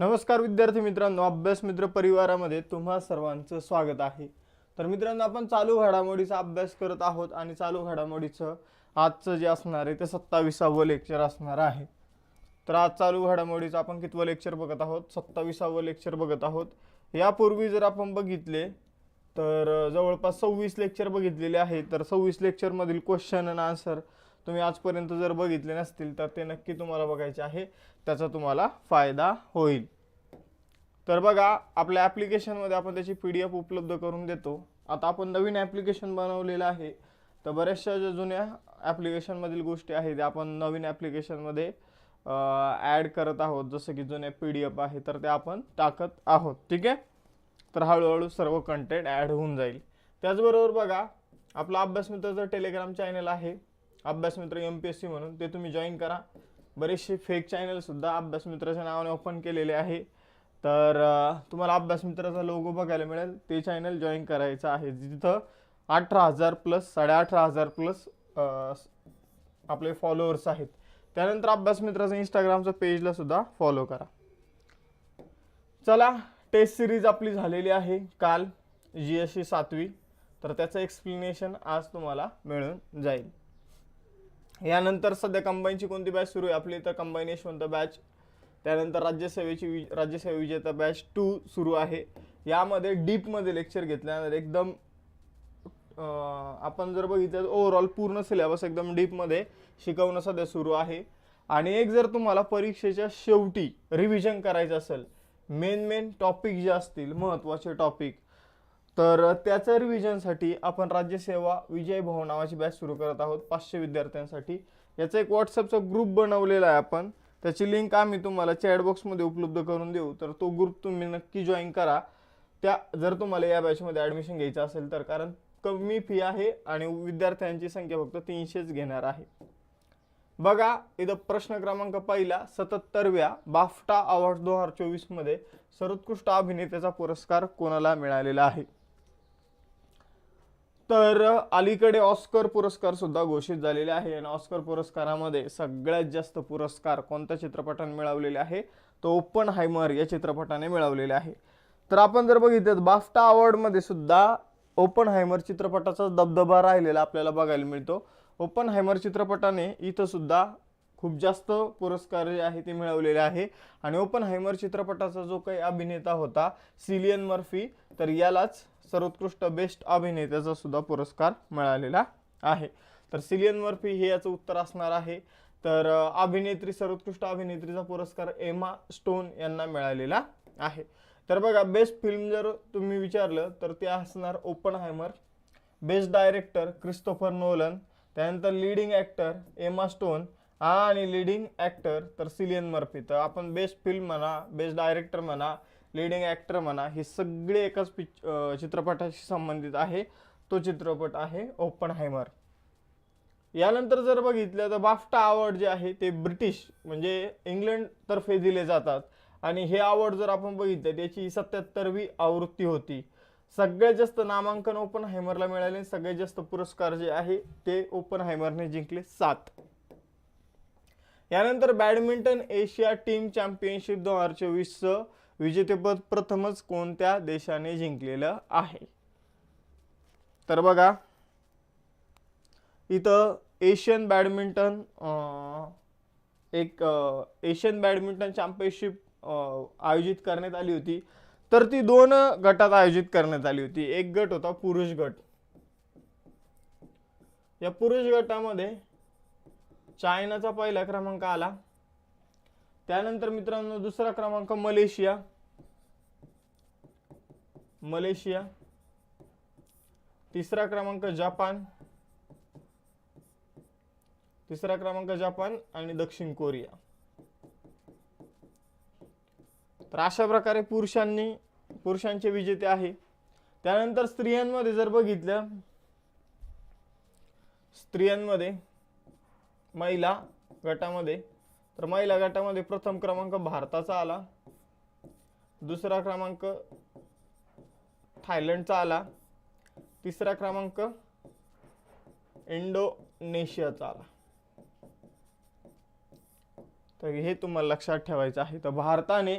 नमस्कार विद्यार्थी मित्रांनो अभ्यास मित्र परिवारामध्ये तुम्हा सर्वांचं स्वागत आहे. तर मित्रांनो आपण चालू घडामोडीचा अभ्यास करत आहोत आणि चालू घडामोडीचं आजचं जे असणार आहे ते सत्ताविसावं लेक्चर असणार आहे. तर आज चालू घडामोडीचं आपण कितवं लेक्चर बघत आहोत? सत्ताविसावं लेक्चर बघत आहोत. यापूर्वी जर आपण बघितले तर जवळपास सव्वीस लेक्चर बघितलेले आहे तर सव्वीस लेक्चरमधील क्वेश्चन आणि आन्सर तुम्ही आजपर्यंत जर बघितले नसतील तर ते नक्की तुम्हाला बघायचे आहे. त्याचा तुम्हाला फायदा होईल. तर बघा आपल्या ॲप्लिकेशनमध्ये आपण त्याची पी डी एफ उपलब्ध करून देतो. आता आपण नवीन ॲप्लिकेशन बनवलेलं आहे. तर बऱ्याचशा ज्या जुन्या ॲप्लिकेशनमधील गोष्टी आहेत त्या आपण नवीन ॲप्लिकेशनमध्ये ॲड करत आहोत. जसं की जुन्या पी डी एफ आहे तर ते आपण टाकत आहोत. ठीक आहे? तर हळूहळू सर्व कंटेंट ॲड होऊन जाईल. त्याचबरोबर बघा आपला अभ्यासमित्राचं टेलिग्राम चॅनल आहे. Abhyasmitra M P S C म्हणून ते तुम्ही जॉईन करा. बरेचसे फेक चॅनलसुद्धा अभ्यासमित्राच्या नावाने ओपन केलेले आहे. तर तुम्हाला अभ्यास मित्राचा लोगो बघायला मिळेल. ते चॅनल जॉईन करायचं आहे. जिथं अठरा हजार प्लस साडेअठरा हजार प्लस आपले फॉलोअर्स आहेत. त्यानंतर अभ्यास मित्राचं इंस्टाग्रामचं पेजला सुद्धा फॉलो करा. चला टेस्ट सिरीज आपली झालेली आहे. काल जी एस सी सातवी. तर त्याचं एक्सप्लेनेशन आज तुम्हाला मिळून जाईल. यानंतर सध्या कंबाईनची कोणती बॅच सुरू आहे? आपली तर कंबाईन यशवंत बॅच त्यानंतर राज्यसेवेची वि राज्यसेवा विजेता बॅच टू सुरू आहे. यामध्ये डीपमध्ये लेक्चर घेतल्यानंतर एकदम आपण जर बघितलं ओव्हरऑल पूर्ण सिलेबस एकदम डीपमध्ये शिकवणं सध्या सुरू आहे. आणि एक जर तुम्हाला परीक्षेच्या शेवटी रिव्हिजन करायचं असेल मेन मेन टॉपिक जे असतील महत्त्वाचे टॉपिक तर त्याच्या रिव्हिजनसाठी आपण राज्यसेवा विजय भवन नावाची बॅच सुरू करत आहोत पाचशे विद्यार्थ्यांसाठी. याचा एक व्हॉट्सअपचा ग्रुप बनवलेला आहे आपण. त्याची लिंक आम्ही तुम्हाला चॅटबॉक्समध्ये उपलब्ध करून देऊ. तर तो ग्रुप तुम्ही नक्की जॉईन करा. त्या जर तुम्हाला या बॅचमध्ये ॲडमिशन घ्यायचं असेल तर कारण कमी फी आहे आणि विद्यार्थ्यांची संख्या फक्त तीनशेच घेणार आहे. बघा इथं प्रश्न क्रमांक पहिला सत्याहत्तरव्या बाफ्टा अवॉर्ड दोन हजार चोवीसमध्ये सर्वोत्कृष्ट अभिनेत्याचा पुरस्कार कोणाला मिळालेला आहे? तर अलीकडे ऑस्कर पुरस्कार सुद्धा घोषित झालेले आहे. आणि ऑस्कर पुरस्कारामध्ये सगळ्यात जास्त पुरस्कार कोणत्या चित्रपटाने मिळवलेले आहे? तो ओपन हायमर या चित्रपटाने मिळवलेले आहे. तर आपण जर बघितलं बाफ्टा अवॉर्डमध्ये सुद्धा ओपन हायमर चित्रपटाचा दबदबा राहिलेला आपल्याला बघायला मिळतो. ओपन हायमर चित्रपटाने इथं सुद्धा खूप जास्त पुरस्कार जे आहे ते मिळवलेले आहे. आणि ओपन हायमर चित्रपटाचा जो काही अभिनेता होता सिलियन मर्फी तर यालाच सर्वोत्कृष्ट बेस्ट अभिनेत्याचा सुद्धा पुरस्कार मिळालेला आहे. तर सिलियन मर्फी हे याचं उत्तर असणार आहे. तर अभिनेत्री सर्वोत्कृष्ट अभिनेत्रीचा पुरस्कार एमा स्टोन यांना मिळालेला आहे. तर बघा बेस्ट फिल्म जर तुम्ही विचारलं तर ते असणार Oppenheimer best director Christopher Nolan त्यानंतर लिडिंग ॲक्टर एमा स्टोन आणि लिडिंग ॲक्टर तर सिलियन मर्फी. तर आपण बेस्ट फिल्म म्हणा बेस्ट डायरेक्टर म्हणा लिडिंग ॲक्टर म्हणा हे सगळे एकाच पिच चित्रपटाशी संबंधित आहे. तो चित्रपट आहे ओपन हायमर यानंतर जर बघितलं तर बाफ्टा अवॉर्ड जे आहे ते ब्रिटिश म्हणजे इंग्लंड तर्फे दिले जातात. आणि हे अवॉर्ड जर आपण बघितलं त्याची सत्याहत्तरवी आवृत्ती होती. सगळ्यात जास्त नामांकन ओपन हायमरला मिळाले सगळ्यात जास्त पुरस्कार जे आहे ते ओपन हायमरने जिंकले सात. यानंतर बॅडमिंटन एशिया टीम चॅम्पियनशिप दोन हजार चोवीसचं विजेतेपद प्रथमच कोणत्या देशाने जिंकलेलं आहे? तर बघा इथं एशियन बॅडमिंटन एक एशियन बॅडमिंटन चॅम्पियनशिप आयोजित करण्यात आली होती. तर ती दोन गटात आयोजित करण्यात आली होती. एक गट होता पुरुष गट. या पुरुष गटामध्ये चायनाचा पहिला क्रमांक आला. त्यानंतर मित्रांनो दुसरा क्रमांक मलेशिया. मलेशिया. तिसरा क्रमांक जपान. तिसरा क्रमांक जपान आणि दक्षिण कोरिया. तर अशा प्रकारे पुरुषांनी पुरुषांचे विजेते आहे. त्यानंतर स्त्रियांमध्ये जर बघितलं स्त्रियांमध्ये महिला गटामध्ये तर महिला गटामध्ये प्रथम क्रमांक भारताचा आला. दुसरा क्रमांक थायलंडचा आला. तिसरा क्रमांक इंडोनेशियाचा आला. तर हे तुम्हाला लक्षात ठेवायचं आहे. तर भारताने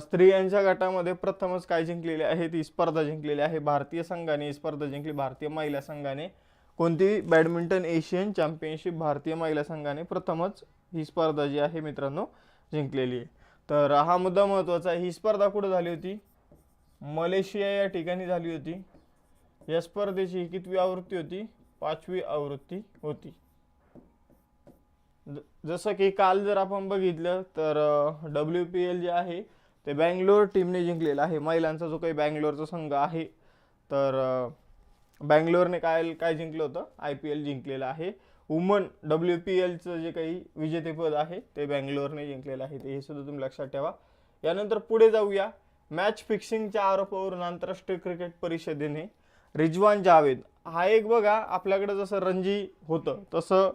स्त्रियांच्या गटामध्ये प्रथमच काय जिंकलेली आहे? ती स्पर्धा जिंकलेली आहे. भारतीय संघाने स्पर्धा जिंकली. भारतीय महिला संघाने कोणती बॅडमिंटन एशियन चॅम्पियनशिप भारतीय महिला संघाने प्रथमच ही स्पर्धा जी आहे मित्रांनो जिंकलेली आहे. तर हा मुद्दा महत्त्वाचा आहे. ही स्पर्धा कुठं झाली होती? मलेशिया या ठिकाणी झाली होती. या स्पर्धेची ही कितवी आवृत्ती होती? पाचवी आवृत्ती होती. ज- जसं की काल जर आपण बघितलं तर डब्ल्यू पी एल जे आहे ते बँगलोर टीमने जिंकलेलं आहे. महिलांचा जो काही बँगलोरचा संघ आहे तर बँगलोरने काय काय जिंकलं होतं? आय पी एल जिंकलेलं आहे. वुमन डब्ल्यू पी एलचं जे काही विजेतेपद आहे ते बँगलोरने जिंकलेलं आहे. ते हे सुद्धा तुम्ही लक्षात ठेवा. यानंतर पुढे जाऊया. मॅच फिक्सिंगच्या आरोपावरून आंतरराष्ट्रीय क्रिकेट परिषदेने रिजवान जावेद हा एक बघा आपल्याकडे जसं रणजी होतं तसं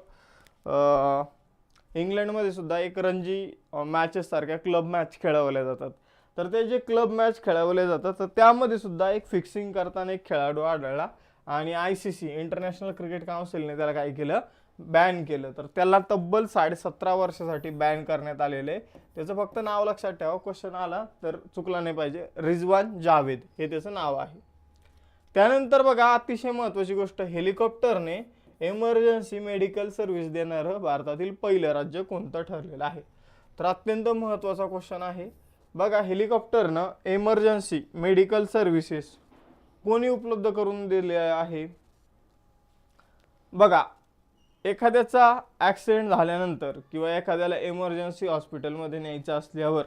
इंग्लंडमध्ये सुद्धा एक रणजी मॅचेससारख्या क्लब मॅच खेळवल्या जातात. तर ते जे क्लब मॅच खेळवले जातात तर त्यामध्ये सुद्धा एक फिक्सिंग करताना एक खेळाडू आढळला आणि I C C international cricket काउन्सिलने त्याला काय केलं? बॅन केलं. तर त्याला तब्बल साडेसतरा वर्षासाठी बॅन करण्यात आलेलं आहे. त्याचं फक्त नाव लक्षात ठेवा. क्वेश्चन आला तर चुकला नाही पाहिजे. रिजवान जावेद हे त्याचं नाव आहे. त्यानंतर बघा अतिशय महत्त्वाची गोष्ट हेलिकॉप्टरने एमर्जन्सी मेडिकल सर्व्हिस देणारं भारतातील पहिलं राज्य कोणतं ठरलेलं आहे? तर अत्यंत महत्त्वाचा क्वेश्चन आहे. बघा हेलिकॉप्टरनं एमर्जन्सी मेडिकल सर्व्हिसेस कोणी उपलब्ध करून दिले आहे? बघा एखाद्याचा ॲक्सिडेंट झाल्यानंतर किंवा एखाद्याला इमर्जन्सी हॉस्पिटलमध्ये न्यायचं असल्यावर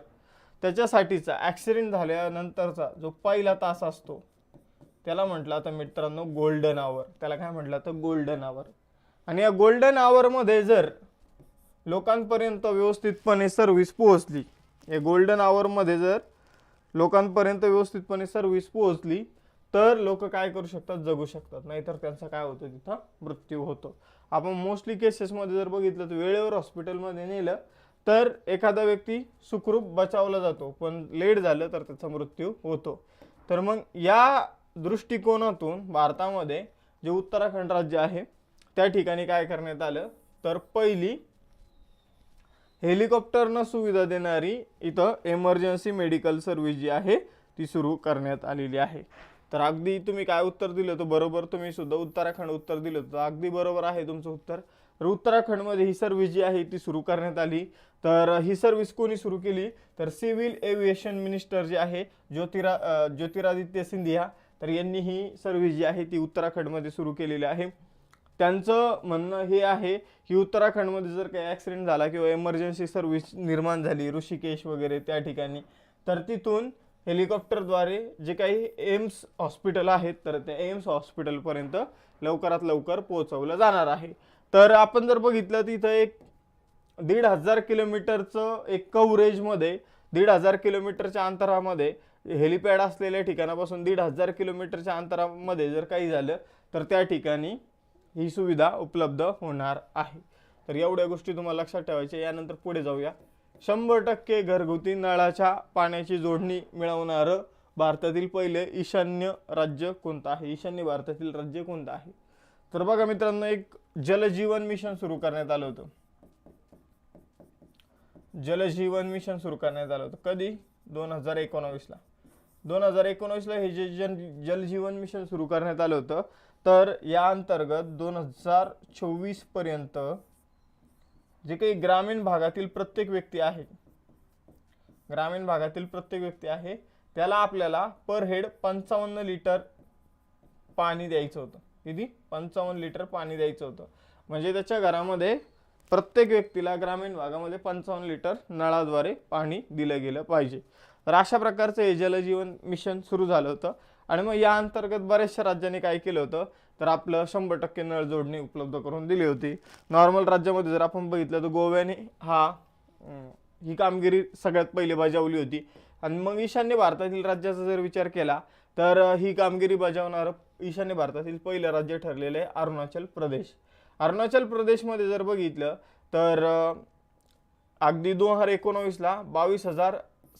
त्याच्यासाठीचा ॲक्सिडेंट झाल्यानंतरचा जो पहिला तास असतो त्याला म्हटलं आता मित्रांनो गोल्डन आवर त्याला काय म्हटलं तर गोल्डन आवर आणि या गोल्डन आवरमध्ये जर लोकांपर्यंत व्यवस्थितपणे सर्व्हिस पोहोचली या गोल्डन आवरमध्ये जर लोकांपर्यंत व्यवस्थितपणे सर्व्हिस पोहोचली तर लोक काय करू शकतात? जगू शकतात. नाहीतर त्यांचा काय होतं तिथं? मृत्यू होतो. आपण मोस्टली केसेसमध्ये जर बघितलं तर वेळेवर हॉस्पिटलमध्ये नेलं तर एखादा व्यक्ती सुखरूप बचावला जातो. पण लेट झालं तर त्याचा मृत्यू होतो. तर मग या दृष्टिकोनातून भारतामध्ये जे उत्तराखंड राज्य आहे त्या ठिकाणी काय करण्यात आलं? तर पहिली हेलिकॉप्टरनं सुविधा देणारी इथं एमर्जन्सी मेडिकल सर्व्हिस जी आहे ती सुरू करण्यात आलेली आहे. तर अगदी तुम्ही काय उत्तर दिलं तर बरोबर तुम्ही सुद्धा उत्तराखंड उत्तर दिलं. तर अगदी बरोबर आहे तुमचं उत्तर. तर उत्तराखंडमध्ये ही सर्व्हिस जी आहे ती सुरू करण्यात आली. तर ही सर्व्हिस कोणी सुरू केली? तर सिव्हिल एव्हिएशन मिनिस्टर जे आहे ज्योतिरा ज्योतिरादित्य सिंधिया. तर यांनी ही सर्व्हिस जी आहे ती उत्तराखंडमध्ये सुरू केलेली आहे. त्यांचं म्हणणं हे आहे की उत्तराखंडमध्ये जर काही ॲक्सिडेंट झाला किंवा एमर्जन्सी सर्व्हिस निर्माण झाली ऋषिकेश वगैरे त्या ठिकाणी तर तिथून हेलिकॉप्टरद्वारे जे काही एम्स हॉस्पिटल आहेत तर त्या एम्स हॉस्पिटलपर्यंत लवकरात लवकर पोहोचवलं जाणार आहे. तर आपण जर बघितलं तर एक दीड हजार किलोमीटरचं एक कव्हरेजमध्ये दीड हजार किलोमीटरच्या अंतरामध्ये हेलिपॅड असलेल्या ठिकाणापासून दीड हजार किलोमीटरच्या अंतरामध्ये जर काही झालं तर त्या ठिकाणी ही सुविधा उपलब्ध होणार आहे. तर एवढ्या गोष्टी तुम्हाला लक्षात ठेवायच्या यानंतर पुढे जाऊया. शंभर टक्के घरगुती नळाच्या पाण्याची जोडणी मिळवणारं भारतातील पहिले ईशान्य राज्य कोणतं आहे? ईशान्य भारतातील राज्य कोणतं आहे? तर बघा मित्रांनो एक जलजीवन मिशन सुरू करण्यात आलं होतं. जलजीवन मिशन सुरू करण्यात आलं होतं. कधी? दोन हजार एकोणावीसला. दोन हजार एकोणावीसला हे जे जन जलजीवन मिशन सुरू करण्यात आलं होतं तर या अंतर्गत दोन हजार चोवीसपर्यंत पर्यंत जे काही ग्रामीण भागातील प्रत्येक व्यक्ती आहे ग्रामीण भागातील प्रत्येक व्यक्ती आहे त्याला आपल्याला पर हेड पंचावन्न लिटर पाणी द्यायचं होतं. किती पंचावन्न लिटर पाणी द्यायचं होतं. म्हणजे त्याच्या घरामध्ये प्रत्येक व्यक्तीला ग्रामीण भागामध्ये पंचावन्न लिटर नळाद्वारे पाणी दिलं गेलं पाहिजे. तर अशा प्रकारचं हे जलजीवन मिशन सुरू झालं होतं. आणि मग या अंतर्गत बऱ्याचशा राज्यांनी काय केलं होतं? तर आपलं शंभर टक्के नळ जोडणी उपलब्ध करून दिली होती. नॉर्मल राज्यामध्ये जर आपण बघितलं तर गोव्याने हा ही कामगिरी सगळ्यात पहिले बजावली होती. आणि मग ईशान्य भारतातील राज्याचा जर विचार केला तर ही कामगिरी बजावणारं ईशान्य भारतातील पहिलं राज्य ठरलेलं आहे अरुणाचल प्रदेश. अरुणाचल प्रदेशमध्ये जर बघितलं तर अगदी दोन हजार एकोणावीसला बावीस हजार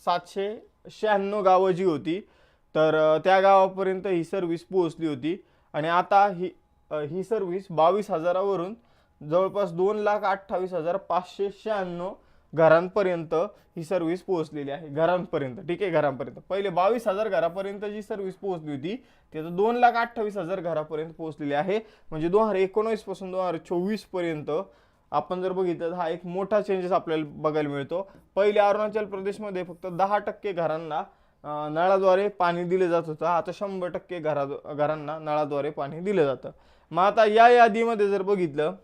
सातशे शहाण्णव गावं जी होती तर त्या गावापर्यंत ही सर्व्हिस पोहोचली होती. आणि आता ही ही सर्व्हिस बावीस हजारावरून जवळपास दोन लाख अठ्ठावीस हजार पाचशे शहाण्णव घरांपर्यंत ही सर्व्हिस पोहोचलेली आहे. घरांपर्यंत ठीक आहे? घरांपर्यंत. पहिले बावीस हजार घरापर्यंत जी सर्व्हिस पोहोचली होती ती आता दोन लाख अठ्ठावीस हजार घरापर्यंत पोहोचलेली आहे. म्हणजे दोन हजार एकोणवीसपासून दोन हजार चोवीसपर्यंत आपण जर बघितलं तर हा एक मोठा चेंजेस आपल्याला बघायला मिळतो. पहिले अरुणाचल प्रदेशमध्ये फक्त दहा टक्के घरांना नळाद्वारे पाणी दिले जात होतं. आता शंभर टक्के घरा घरांना नळाद्वारे पाणी दिलं जातं. मग आता या यादीमध्ये जर बघितलं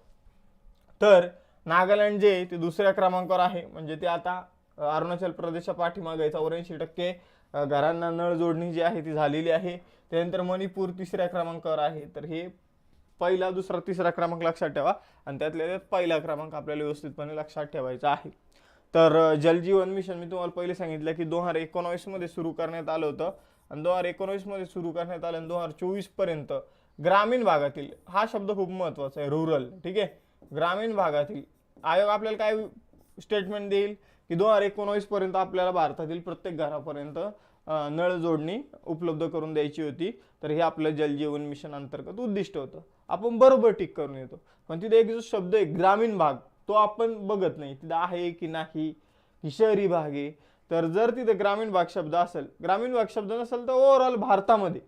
तर नागालँड जे आहे ते दुसऱ्या क्रमांकावर आहे. म्हणजे ते आता अरुणाचल प्रदेशच्या पाठीमागे चौऱ्याऐंशी टक्के घरांना नळ जोडणी जी आहे ती झालेली आहे. त्यानंतर मणिपूर तिसऱ्या क्रमांकावर आहे. तर हे पहिला दुसरा तिसरा क्रमांक लक्षात ठेवा. आणि त्यातल्या त्यात पहिला क्रमांक आपल्याला व्यवस्थितपणे लक्षात ठेवायचा आहे. तर जलजीवन मिशन मी तुम्हाला पहिले सांगितलं की दोन हजार एकोणावीसमध्ये सुरू करण्यात आलं होतं. आणि दोन हजार एकोणावीसमध्ये सुरू करण्यात आलं आणि दोन हजार चोवीसपर्यंत ग्रामीण भागातील हा शब्द खूप महत्त्वाचा आहे रुरल ठीक आहे? ग्रामीण भागातील आयोग आपल्याला काय स्टेटमेंट देईल? की दोन हजार एकोणावीसपर्यंत आपल्याला भारतातील प्रत्येक घरापर्यंत नळ जोडणी उपलब्ध करून द्यायची होती. तर हे आपलं जलजीवन मिशन अंतर्गत उद्दिष्ट होतं. आपण बरोबर टिक करून येतो. पण तिथे एक जो शब्द आहे ग्रामीण भाग. तो आपण बघत नाही. तिथं आहे की नाही की शहरी भाग आहे. तर जर तिथे ग्रामीण भाग शब्द असेल ग्रामीण भाग शब्द नसेल तर ओव्हरऑल भारतामध्ये.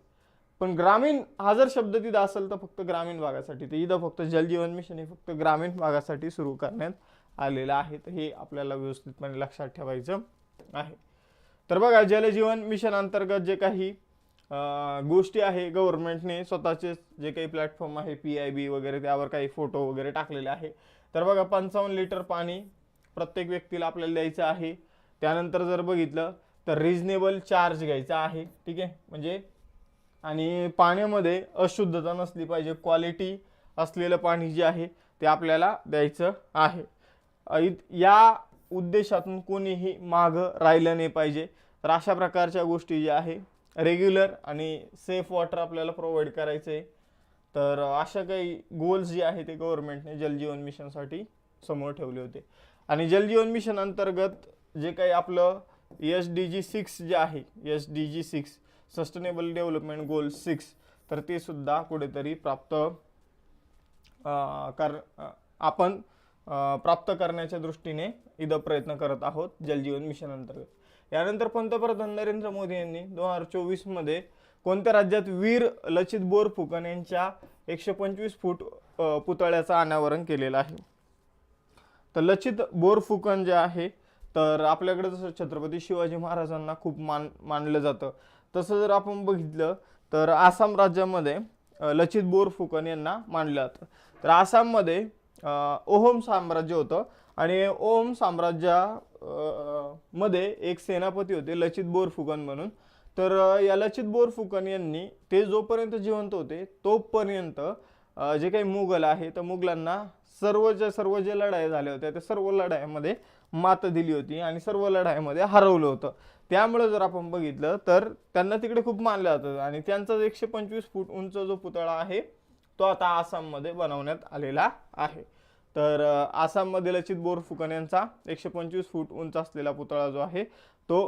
पण ग्रामीण हा जर शब्द तिथं असेल तर फक्त ग्रामीण भागासाठी. तर इथं फक्त जलजीवन मिशन हे फक्त ग्रामीण भागासाठी सुरू करण्यात आलेलं आहे. तर हे आपल्याला व्यवस्थितपणे लक्षात ठेवायचं आहे. तर बघा जलजीवन मिशन अंतर्गत जे काही गोष्टी आहे गव्हर्नमेंटने स्वतःचे जे काही प्लॅटफॉर्म आहे पी आय बी वगैरे त्यावर काही फोटो वगैरे टाकलेले आहे. तर बघा पंचावन्न लिटर पाणी प्रत्येक व्यक्तीला आपल्याला द्यायचं आहे. त्यानंतर जर बघितलं तर रिजनेबल चार्ज घ्यायचा आहे. ठीक आहे? म्हणजे आणि पाण्यामध्ये अशुद्धता नसली पाहिजे. क्वालिटी असलेलं पाणी जे आहे ते आपल्याला द्यायचं आहे. या उद्देशातून कोणीही मागं राहिलं नाही पाहिजे. तर अशा प्रकारच्या गोष्टी ज्या आहे रेग्युलर आणि सेफ वॉटर आपल्याला प्रोव्हाइड करायचं आहे तर अशा काही गोल्स जे आहे ते गव्हर्नमेंटने जलजीवन मिशनसाठी समोर ठेवले होते. आणि जलजीवन मिशन अंतर्गत जे काही आपलं एस डी जी सिक्स जे आहे S D G six sustainable development goal six तर ते सुद्धा कुठेतरी प्राप्त कर आपण प्राप्त करण्याच्या दृष्टीने इथं प्रयत्न करत आहोत जलजीवन मिशन अंतर्गत. यानंतर पंतप्रधान नरेंद्र मोदी यांनी दोन हजार चोवीसमध्ये कोणत्या राज्यात वीर लचित बोरफुकन यांच्या एकशे पंचवीस फूट पुतळ्याचं अनावरण केलेलं आहे? तर लचित बोरफुकन जे आहे तर आपल्याकडे जसं छत्रपती शिवाजी महाराजांना खूप मान मानलं जातं. तसं जर आपण बघितलं तर आसाम राज्यामध्ये लचित लचित बोरफुकन यांना मानलं जातं. तर आसाममध्ये ओहोम साम्राज्य होतं आणि ओहोम साम्राज्या मध्ये एक सेनापती होते लचित बोरफुकन म्हणून. तर अ, या लचित बोरफुकन यांनी ते जोपर्यंत जिवंत होते तोपर्यंत जे काही मुघल आहे तर मुघलांना सर्वच्या सर्व जे लढाई झाल्या होत्या त्या सर्व लढाईमध्ये मात दिली होती आणि सर्व लढाईमध्ये हरवलं होतं. त्यामुळे जर आपण बघितलं तर त्यांना तिकडे खूप मानलं जातं आणि त्यांचा एकशे पंचवीस फूट उंच जो पुतळा आहे तो आता आसाममध्ये बनवण्यात आलेला आहे. तर आसाममध्ये लचित बोरफुकन यांचा एकशे पंचवीस फूट उंच असलेला पुतळा जो आहे तो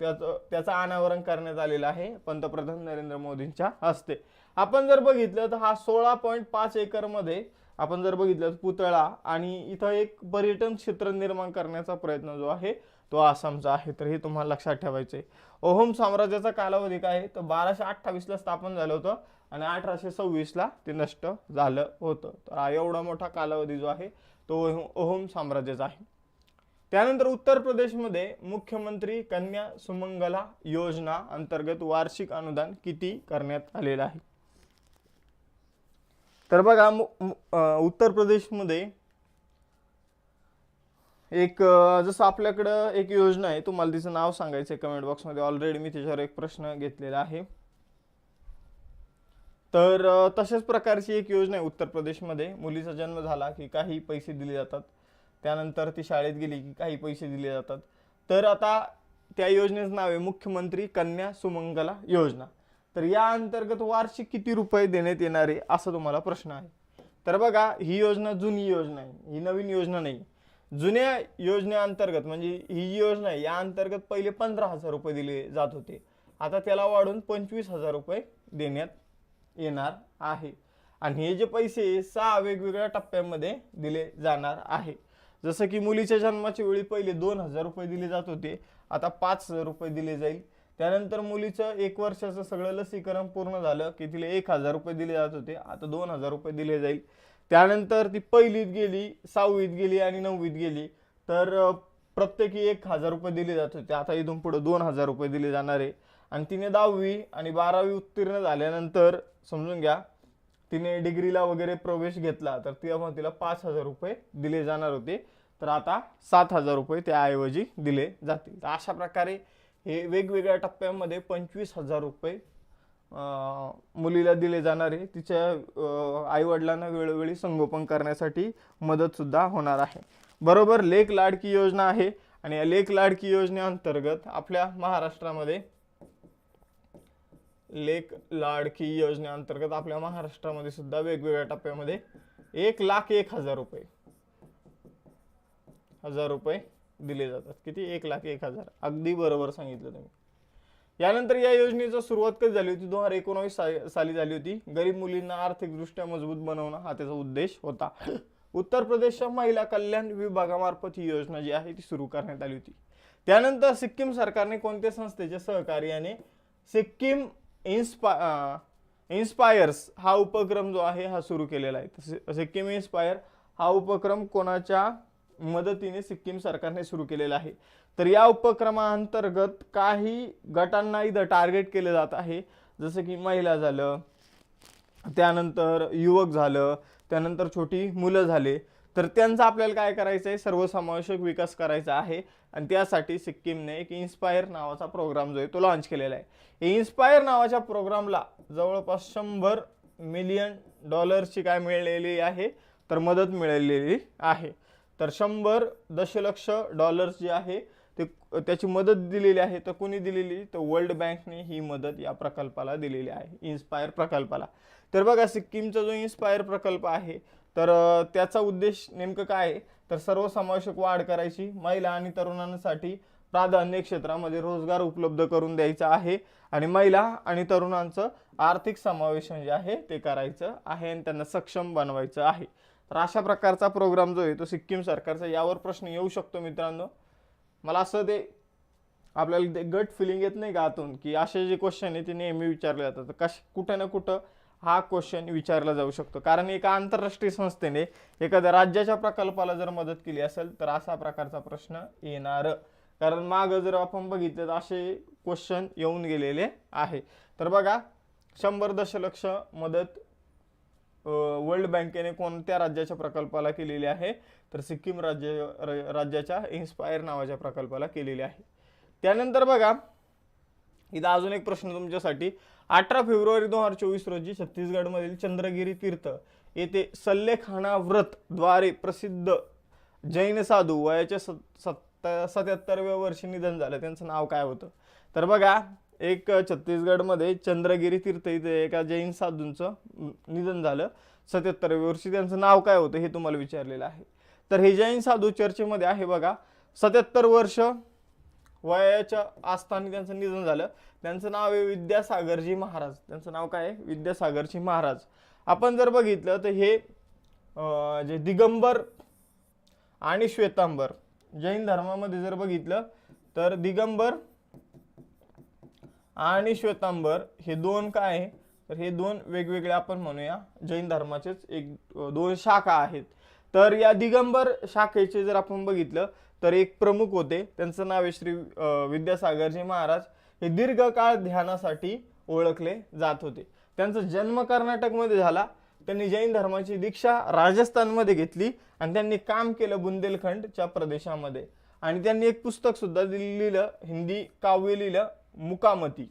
त्याचं त्याचं अनावरण करण्यात आलेलं आहे पंतप्रधान नरेंद्र मोदींच्या हस्ते. आपण जर बघितलं तर हा सोळा पॉईंट पाच एकरमध्ये आपण जर बघितलं तर पुतळा आणि इथं एक पर्यटन क्षेत्र निर्माण करण्याचा प्रयत्न जो आहे तो आसामचा आहे. तर हे तुम्हाला लक्षात ठेवायचं आहे. ओहोम साम्राज्याचा कालावधी काय आहे? तर बाराशे अठ्ठावीसला स्थापन झालं होतं आणि अठराशे सव्वीसला ते नष्ट झालं होतं. तर हा एवढा मोठा कालावधी जो आहे तो ओहोम साम्राज्याचा आहे. त्यानंतर उत्तर प्रदेशमध्ये मुख्यमंत्री कन्या सुमंगला योजना अंतर्गत वार्षिक अनुदान किती करण्यात आलेलं आहे? तर बघा उत्तर प्रदेशमध्ये एक जसं आपल्याकडं एक योजना आहे तुम्हाला तिचं नाव सांगायचं आहे कमेंट बॉक्समध्ये ऑलरेडी मी त्याच्यावर एक प्रश्न घेतलेला आहे. तर तशाच प्रकारची एक योजना आहे उत्तर प्रदेशमध्ये. मुलीचा जन्म झाला की काही पैसे दिले जातात. त्यानंतर ती शाळेत गेली की काही पैसे दिले जातात. तर आता त्या योजनेचं नाव आहे मुख्यमंत्री कन्या सुमंगला योजना. तर या अंतर्गत वार्षिक किती रुपये देण्यात येणार आहे असा तुम्हाला प्रश्न आहे. तर बघा ही योजना जुनी योजना आहे ही नवीन योजना नाही. जुन्या योजनेअंतर्गत म्हणजे ही जी योजना आहे या अंतर्गत पहिले पंधरा हजार रुपये दिले जात होते. आता त्याला वाढून पंचवीस हजार रुपये देण्यात येणार आहे. आणि हे जे पैसे सहा वेगवेगळ्या टप्प्यांमध्ये दिले जाणार आहे. जसं की मुलीच्या जन्माच्या वेळी पहिले दोन हजार रुपये दिले जात होते आता पाच हजार रुपये दिले जाईल. त्यानंतर मुलीचं एक वर्षाचं सगळं लसीकरण पूर्ण झालं की तिला एक हजार रुपये दिले जात होते आता दोन हजार रुपये दिले जाईल. त्यानंतर ती पहिलीत गेली सहावीत गेली आणि नववीत गेली. तर प्रत्येकी एक हजार रुपये दिले जात होते. आता इथून पुढे दोन हजार रुपये दिले जाणार आहे. आणि तिने दहावी आणि बारावी उत्तीर्ण झाल्यानंतर समजून घ्या तिने डिग्रीला वगैरे प्रवेश घेतला तर तेव्हा तिला पाच हजार रुपये दिले जाणार होते. तर आता सात हजार रुपये त्याऐवजी दिले जातील. तर अशा प्रकारे हे वेगवेगळ्या टप्प्यामध्ये पंचवीस हजार रुपये मुलीला दिले जाणारे तिच्या आईवडिलांना वेळोवेळी संगोपन करण्यासाठी मदतसुद्धा होणार आहे. बरोबर लेख लाडकी योजना आहे. आणि या लेख लाडकी योजनेअंतर्गत आपल्या महाराष्ट्रामध्ये लेख लाडकी योजनेअंतर्गत आपल्या महाराष्ट्रामध्ये सुद्धा वेगवेगळ्या टप्प्यामध्ये एक लाख एक हजार रुपये. हजार रुपये दिले जातात. किती? एक लाख एक हजार. अगदी बरोबर सांगितलं तुम्ही. यानंतर या योजनेचा सुरुवात कधी झाली होती? दोन हजार एकोणावीस सा- साली झाली होती. गरीब मुलींना आर्थिकदृष्ट्या मजबूत बनवणं हा त्याचा उद्देश होता. उत्तर प्रदेशच्या महिला कल्याण विभागामार्फत ही योजना जी आहे ती सुरू करण्यात आली होती. त्यानंतर सिक्कीम सरकारने कोणत्या संस्थेच्या सहकार्याने सिक्कीम इन्स्पा इन्स्पायर्स हा उपक्रम जो आहे हा सुरू केलेला आहे. तसे सिक्कीम इन्स्पायर हा उपक्रम कोणाच्या मदतीने सिक्कीम सरकारने सुरू केलेला आहे. तर या उपक्रमाअंतर्गत काही गटांना इथं टार्गेट केलं जात आहे. जसं की महिला झालं त्यानंतर युवक झालं त्यानंतर छोटी मुलं झाले. तर त्यांचा आपल्याला काय करायचं आहे सर्वसमावेशक विकास करायचा आहे. आणि त्यासाठी सिक्कीमने एक इन्स्पायर नावाचा प्रोग्राम जो आहे तो लॉन्च केलेला आहे. इन्स्पायर नावाच्या प्रोग्रामला जवळपास शंभर मिलियन डॉलर्सची काय मिळालेली आहे? तर मदत मिळालेली आहे. तर शंभर दशलक्ष डॉलर्स जे आहे ते त्याची मदत दिलेली आहे. तर कोणी दिलेली? तर वर्ल्ड बँकने ही मदत या प्रकल्पाला दिलेली आहे. इन्स्पायर प्रकल्पाला. तर बघा सिक्कीमचा जो इन्स्पायर प्रकल्प आहे तर त्याचा उद्देश नेमकं काय आहे? तर सर्वसमावेशक वाढ करायची महिला आणि तरुणांसाठी प्राधान्य क्षेत्रामध्ये रोजगार उपलब्ध करून द्यायचा आहे. आणि महिला आणि तरुणांचं आर्थिक समावेशन जे आहे ते करायचं आहे आणि त्यांना सक्षम बनवायचं आहे. तर अशा प्रकारचा प्रोग्राम जो आहे तो सिक्कीम सरकारचा यावर प्रश्न येऊ शकतो मित्रांनो. मला असं ते आपल्याला ते गट फिलिंग येत नाही का आतून की असे जे क्वेश्चन आहे ते नेहमी विचारले जातात. तर कश कुठं ना कुठं हा क्वेश्चन विचारला जाऊ शकतो. कारण एका आंतरराष्ट्रीय संस्थेने एखाद्या राज्याच्या प्रकल्पाला जर मदत केली असेल तर असा प्रकारचा प्रश्न येणार. कारण मागं जर आपण बघितलं तर असे क्वेश्चन येऊन गेलेले आहे. तर बघा शंभर दशलक्ष मदत वर्ल्ड बँकेने कोणत्या राज्याच्या प्रकल्पाला केलेली आहे? तर सिक्कीम राज्य र- राज्याच्या इन्स्पायर नावाच्या प्रकल्पाला केलेली आहे. त्यानंतर बघा इथं अजून एक प्रश्न तुमच्यासाठी. अठरा फेब्रुवारी दोन हजार चोवीस रोजी छत्तीसगडमधील चंद्रगिरी तीर्थ येथे सल्लेखाना व्रत द्वारे प्रसिद्ध जैन साधू वयाच्या सत सत्त सत्याहत्तरव्या वर्षी निधन झालं. त्यांचं नाव काय होतं? तर बघा एक छत्तीसगडमध्ये चंद्रगिरी तीर्थ इथे एका जैन साधूंचं निधन झालं. सत्याहत्तरव्या वर्षी त्यांचं नाव काय होतं हे तुम्हाला विचारलेलं आहे. तर हे जैन साधू चर्चेमध्ये आहे बघा. सत्याहत्तर वर्ष वयाच्या असताना त्यांचं निधन झालं. त्यांचं नाव आहे विद्यासागरजी महाराज. त्यांचं नाव काय आहे? विद्यासागरजी महाराज. आपण जर बघितलं तर हे जे दिगंबर आणि श्वेतांबर जैन धर्मामध्ये जर बघितलं तर दिगंबर आणि श्वेतांबर हे दोन काय आहे? तर हे दोन वेगवेगळे आपण म्हणूया जैन धर्माचेच एक दोन शाखा आहेत. तर या दिगंबर शाखेचे जर आपण बघितलं तर एक प्रमुख होते. त्यांचं नाव आहे श्री विद्यासागरजी महाराज. हे दीर्घकाळ ध्यानासाठी ओळखले जात होते. त्यांचा जन्म कर्नाटकमध्ये झाला. त्यांनी जैन धर्माची दीक्षा राजस्थानमध्ये घेतली आणि त्यांनी काम केलं बुंदेलखंडच्या प्रदेशामध्ये. आणि त्यांनी एक पुस्तक सुद्धा लिहिलं हिंदी काव्य लिहिलं मुकामती.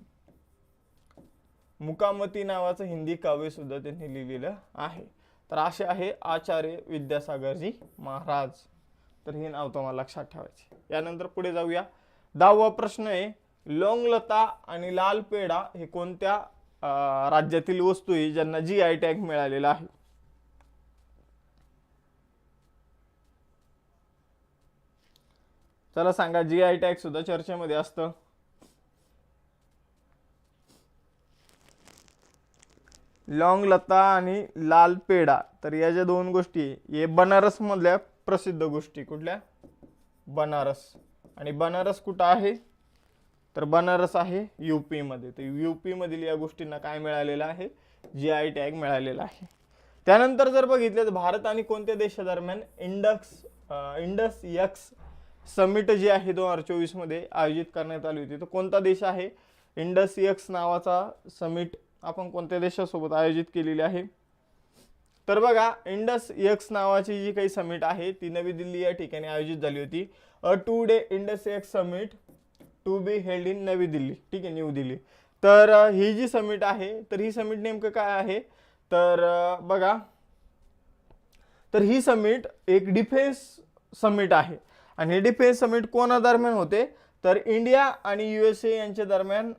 मुकामती नावाचं हिंदी काव्य सुद्धा त्यांनी लिहिलेलं आहे. तर असे आहे आचार्य विद्यासागरजी महाराज. तर हे नाव तुम्हाला लक्षात ठेवायचे. यानंतर पुढे जाऊया. दहावा प्रश्न आहे लोंगलता आणि लाल पेढा हे कोणत्या राज्यातील वस्तू आहे ज्यांना जी आय टॅग मिळालेला आहे? चला सांगा जी आय टॅग सुद्धा चर्चेमध्ये असतं. लॉंग लता आणि लाल पेढा. तर या ज्या दोन गोष्टी हे बनारस मधल्या प्रसिद्ध गोष्टी कुठल्या? बनारस. आणि बनारस कुठं आहे? तर बनारस आहे यू पीमध्ये तर यू पीमधील या गोष्टींना काय मिळालेलं आहे? जी आय टॅग मिळालेला आहे. त्यानंतर जर बघितलं तर भारत आणि कोणत्या देशादरम्यान इंडक्स इंडस यक्स समिट जी आहे दोन हजार चोवीसमध्ये आयोजित करण्यात आली होती. तर कोणता देश आहे? इंडस यक्स नावाचा समिट आपण कोणत्या देशासोबत आयोजित केलेली आहे? तर बघा इंडस यक्स नावाची जी काही समिट आहे ती नवी दिल्ली या ठिकाणी आयोजित झाली होती. A two day Indus X summit to be held in Navi Delhi ठीक आहे न्यू दिल्ली. तर ही जी समिट आहे तर ही समिट नेमकं काय आहे? तर बघा. तर ही समिट एक डिफेन्स समिट आहे. आणि हे डिफेन्स समिट कोणादरम्यान होते? तर इंडिया आणि यू एस ए यांच्या दरम्यान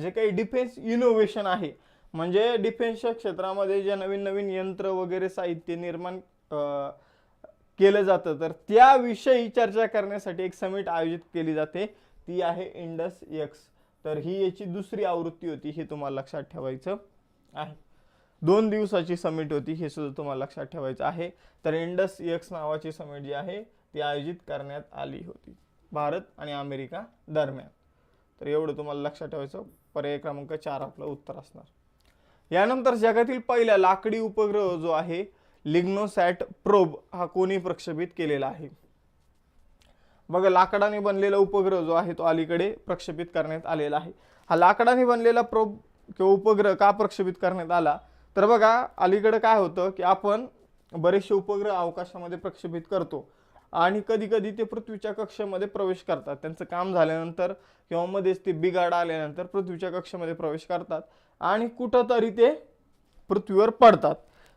जे काही डिफेन्स इनोव्हेशन आहे म्हणजे डिफेन्सच्या क्षेत्रामध्ये जे नवीन नवीन यंत्र वगैरे साहित्य निर्माण केलं जातं. तर त्याविषयी चर्चा करण्यासाठी एक समिट आयोजित केली जाते. ती आहे इंडस यक्स तर ही याची दुसरी आवृत्ती होती हे तुम्हाला लक्षात ठेवायचं आहे. दोन दिवसाची समिट होती हे सुद्धा तुम्हाला लक्षात ठेवायचं आहे. तर इंडस यक्स नावाची समिट जी आहे ती आयोजित करण्यात आली होती. भारत आणि अमेरिका दरम्यान. तर एवढं तुम्हाला लक्षात ठेवायचं. पर्याय क्रमांक चार आपलं उत्तर असणार. यानंतर जगातील पहिला लाकडी उपग्रह जो आहे लिग्नोसॅट प्रोब हा कोणी प्रक्षेपित केलेला आहे? बघा लाकडाने बनलेला उपग्रह जो आहे तो अलीकडे प्रक्षेपित करण्यात आलेला आहे. हा लाकडाने बनलेला प्रोब किंवा उपग्रह का प्रक्षेपित करण्यात आला? तर बघा अलीकडे काय होतं की आपण बरेचसे उपग्रह अवकाशामध्ये प्रक्षेपित करतो आणि कधी कधी ते पृथ्वीच्या कक्षेमध्ये प्रवेश करतात. त्यांचं काम झाल्यानंतर किंवा मध्येच ते बिघाड आल्यानंतर पृथ्वीच्या कक्षेमध्ये प्रवेश करतात. आणि कुठंतरी ते पृथ्वीवर पडतात.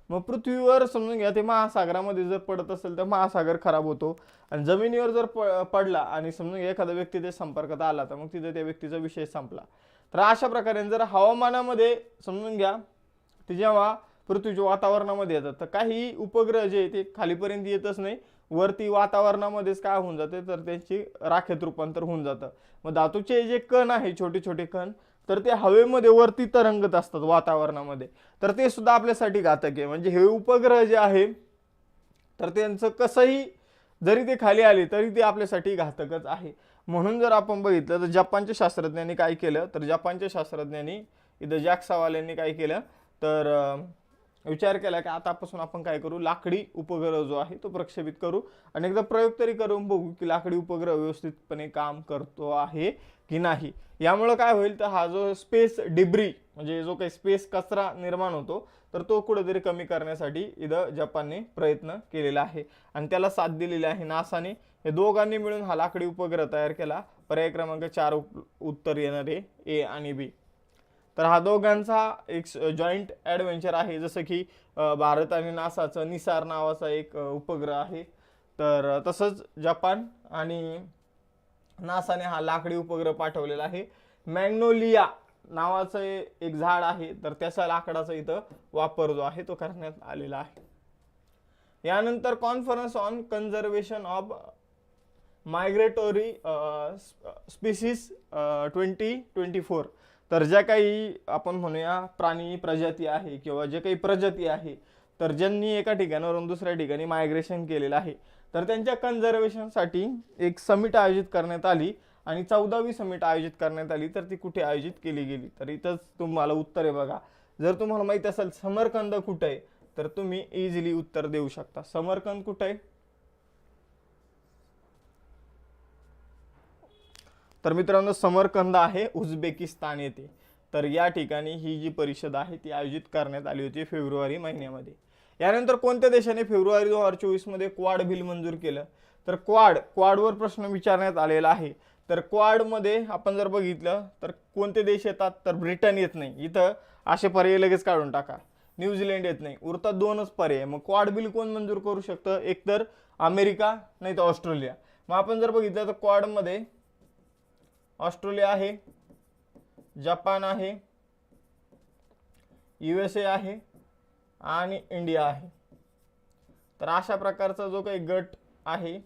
मग पृथ्वीवर समजून घ्या ते महासागरामध्ये जर पडत असेल तर महासागर खराब होतो. आणि जमिनीवर जर प- पडला आणि समजून घ्या एखादा व्यक्ती ते संपर्कात आला तर मग तिथे त्या व्यक्तीचा विषय संपला. तर अशा प्रकारे जर हवामानामध्ये समजून घ्या ते जेव्हा पृथ्वीच्या वातावरणामध्ये येतात तर काही उपग्रह जे ते खालीपर्यंत येतच नाही वरती वातावरणामध्येच काय होऊन जाते तर त्यांची राखेत रूपांतर होऊन जातं. मग धातूचे जे कण आहे छोटे छोटे कण तर ते हवेमध्ये वरती तरंगत असतात वातावरणामध्ये. तर ते सुद्धा आपल्यासाठी घातक आहे. म्हणजे हे उपग्रह जे आहे तर त्यांचं कसंही जरी ते खाली आले तरी ते आपल्यासाठी घातकच आहे. म्हणून जर आपण बघितलं तर जपानच्या शास्त्रज्ञांनी काय केलं? तर जपानच्या शास्त्रज्ञांनी इथं जॅक्सावाल्यांनी काय केलं? तर विचार केला की आतापासून आपण काय करू? लाकडी उपग्रह जो आहे तो प्रक्षेपित करू. आणि एकदा प्रयोग तरी करून बघू की लाकडी उपग्रह व्यवस्थितपणे काम करतो आहे की नाही? यामुळं काय होईल तर हा जो स्पेस डिब्री म्हणजे जो काही स्पेस कचरा निर्माण होतो तर तो कुठेतरी कमी करण्यासाठी इथं जपानने प्रयत्न केलेला आहे. आणि त्याला साथ दिलेली आहे नासाने. हे दोघांनी मिळून हा लाकडी उपग्रह तयार केला. पर्याय क्रमांक चार उप- उत्तर येणारे ए आणि बी तर हा दोघांचा एक जॉईंट ॲडव्हेंचर आहे. जसं की भारत आणि नासाचं निसार नावाचा एक उपग्रह आहे. तर तसंच जपान आणि नासाने हा लाकडी उपग्रह पाठवलेला आहे. मॅग्नोलिया नावाचं एक झाड आहे तर त्याचा लाकडाचा इथं वापर जो आहे तो करण्यात आलेला आहे. यानंतर conference on conservation of migratory species twenty twenty four. तर ज्या काही आपण म्हणूया प्राणी प्रजाती आहे किंवा जे काही प्रजाती आहे तर ज्यांनी एका ठिकाणावरून दुसऱ्या ठिकाणी मायग्रेशन केलेलं आहे. तर त्यांच्या कन्झर्वेशनसाठी एक समिट आयोजित करण्यात आली आणि चौदावी समिट आयोजित करण्यात आली. तर ती कुठे आयोजित केली गेली? तर इथंच तुम्हाला उत्तर आहे बघा. जर तुम्हाला माहीत असेल समरकंद कुठे आहे? तर तुम्ही इझिली उत्तर देऊ शकता. समरकंद कुठे आहे? तर मित्रांनो समरकंद आहे उझबेकिस्तान येथे. तर या ठिकाणी ही जी परिषद आहे ती आयोजित करण्यात आली होती फेब्रुवारी महिन्यामध्ये. यानंतर कोणत्या देशाने फेब्रुवारी दोन हजार चोवीसमध्ये क्वाड बिल मंजूर केलं? तर क्वाड क्वाडवर प्रश्न विचारण्यात आलेला आहे. तर क्वाडमध्ये आपण जर बघितलं तर कोणते देश येतात? तर ब्रिटन येत नाही. इथं असे पर्याय लगेच काढून टाका. न्यूझीलंड येत नाही. उरतात दोनच पर्याय. मग क्वाड बिल कोण मंजूर करू शकतं? एकतर अमेरिका नाही तर ऑस्ट्रेलिया. मग आपण जर बघितलं तर क्वाडमध्ये ऑस्ट्रेलिया आहे जपान आहे यू एस ए आहे आणि इंडिया आहे. तर अशा प्रकारचा जो काही गट आहे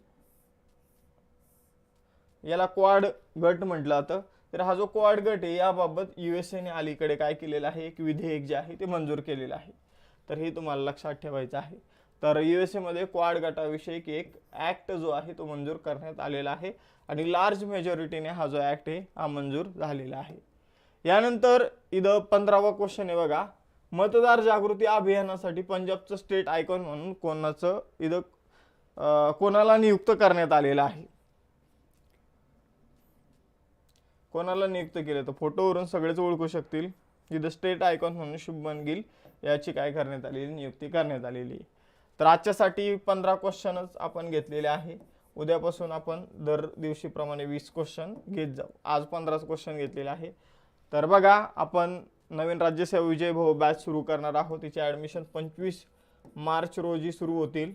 याला क्वाड गट म्हटलं जातं. तर हा जो क्वाड गट आहे याबाबत यू एस एने अलीकडे काय केलेलं आहे? एक विधेयक जे आहे ते मंजूर केलेलं आहे. तर हे तुम्हाला लक्षात ठेवायचं आहे. तर यू एस एमध्ये क्वाड गटाविषयी एक ॲक्ट जो आहे तो मंजूर करण्यात आलेला आहे. आणि लार्ज मेजॉरिटीने हा जो ॲक्ट आहे हा मंजूर झालेला आहे. यानंतर इथं पंधरावा क्वेश्चन आहे बघा. मतदार जागृती अभियानासाठी पंजाबचं स्टेट आयकॉन म्हणून कोणाचं इथं कोणाला नियुक्त करण्यात आलेलं आहे? कोणाला नियुक्त केलं? तर फोटोवरून सगळेच ओळखू शकतील. इथं स्टेट आयकॉन म्हणून शुभमन गिल याची काय करण्यात आलेली नियुक्ती करण्यात आलेली. आहे तर आजच्यासाठी पंधरा क्वेश्चनच आपण घेतलेले आहे. उद्यापासून आपण दर दिवशीप्रमाणे वीस क्वेश्चन घेत जाऊ. आज पंधराच क्वेश्चन घेतलेले आहे. तर बघा आपण नवीन राज्यसेवा विजय भाऊ बॅच सुरू करणार आहोत. तिचे ॲडमिशन पंचवीस मार्च रोजी सुरू होतील.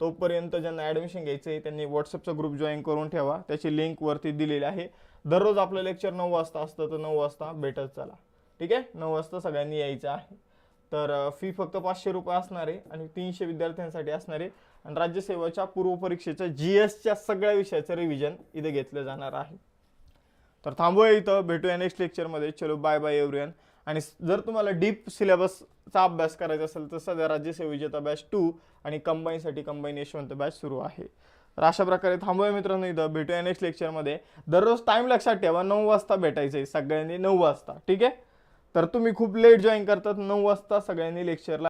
तोपर्यंत ज्यांना ॲडमिशन घ्यायचं आहे त्यांनी व्हॉट्सअपचा ग्रुप जॉईन करून ठेवा. त्याची लिंक वरती दिलेली आहे. दररोज आपलं लेक्चर नऊ वाजता असतं तर नऊ वाजता भेटत चला. ठीक आहे? नऊ वाजता सगळ्यांनी यायचं आहे. तर फी फक्त पाचशे रुपये असणार आहे आणि तीनशे विद्यार्थ्यांसाठी असणार. आहे आणि राज्यसेवेच्या पूर्वपरीक्षेच्या जी एसच्या सगळ्या विषयाचं रिव्हिजन इथे घेतलं जाणार आहे. तर थांबूया इथं. भेटूया नेक्स्ट लेक्चरमध्ये चलो बाय बाय एव्हरीवन आणि जर तुम्हाला डीप सिलेबसचा अभ्यास करायचा असेल तर सध्या राज्यसेवा विजेता बॅच टू आणि कंबाईनसाठी कंबाईन यशवंत बॅच सुरू आहे. तर अशा प्रकारे थांबूया मित्रांनो इथं. भेटूया नेक्स्ट लेक्चरमध्ये दररोज टाईम लक्षात ठेवा. नऊ वाजता भेटायचं आहे सगळ्यांनी. नऊ वाजता. ठीक आहे? तर तुम्ही खूप लेट जॉईन करतात. नऊ वाजता सगळ्यांनी लेक्चरला